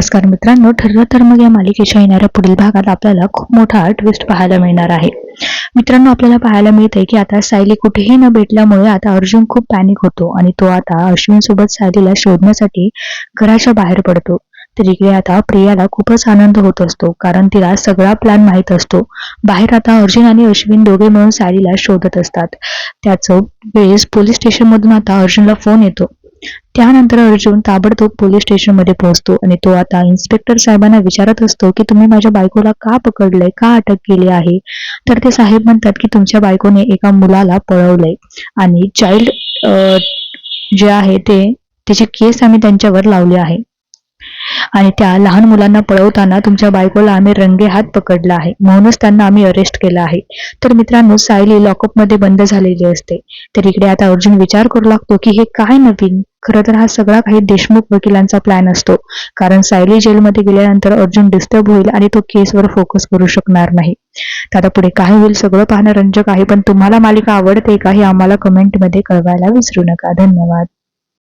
नमस्कार मित्रांनो ठरलं तर मग या मालिकेच्या येणाऱ्या पुढील भागात आपल्याला खूप मोठा ट्विस्ट पाहायला मिळणार आहे. मित्रांनो आपल्याला पाहायला मिळते की आता सायली कुठेही न भेटल्यामुळे आता अर्जुन खूप पॅनिक होतो आणि तो आता अश्विन सोबत सायलीला शोधण्यासाठी घराच्या बाहेर पडतो. तर इकडे आता प्रियाला खूपच आनंद होत असतो कारण तिला सगळा प्लॅन माहीत असतो. बाहेर आता अर्जुन आणि अश्विन दोघे मिळून सायलीला शोधत असतात. त्याच वेळेस पोलीस स्टेशन मधून आता अर्जुनला फोन येतो. त्यानंतर अर्जुन ताबडतोब पोलीस स्टेशनमध्ये पोहोचतो आणि तो आता इन्स्पेक्टर साहेबांना विचारत असतो की तुम्ही माझ्या बायकोला का पकडलंय? का अटक केली आहे? तर ते साहेब म्हणतात की तुमच्या बायकोने एका मुलाला पळवलंय आणि चाइल्ड जे आहे ते त्याचे केस आम्ही त्यांच्यावर लावले आहे आणि त्या लहान मुलांना पळवताना तुमच्या बायकोला आम्ही रंगे हात पकडला आहे. म्हणूनच त्यांना आम्ही अरेस्ट केला आहे. तर मित्रांनो सायली लॉकअपमध्ये बंद झालेली असते. तर इकडे आता अर्जुन विचार करू लागतो की हे काय नवीन खरं तर हा सगळा काही देशमुख वकिलांचा प्लॅन असतो. कारण सायली जेलमध्ये गेल्यानंतर अर्जुन डिस्टर्ब होईल आणि तो केसवर फोकस करू शकणार नाही. आता पुढे काय होईल सगळं पाहणं रंजक आहे पण तुम्हाला मालिका आवडते का हे आम्हाला कमेंटमध्ये कळवायला विसरू नका. धन्यवाद.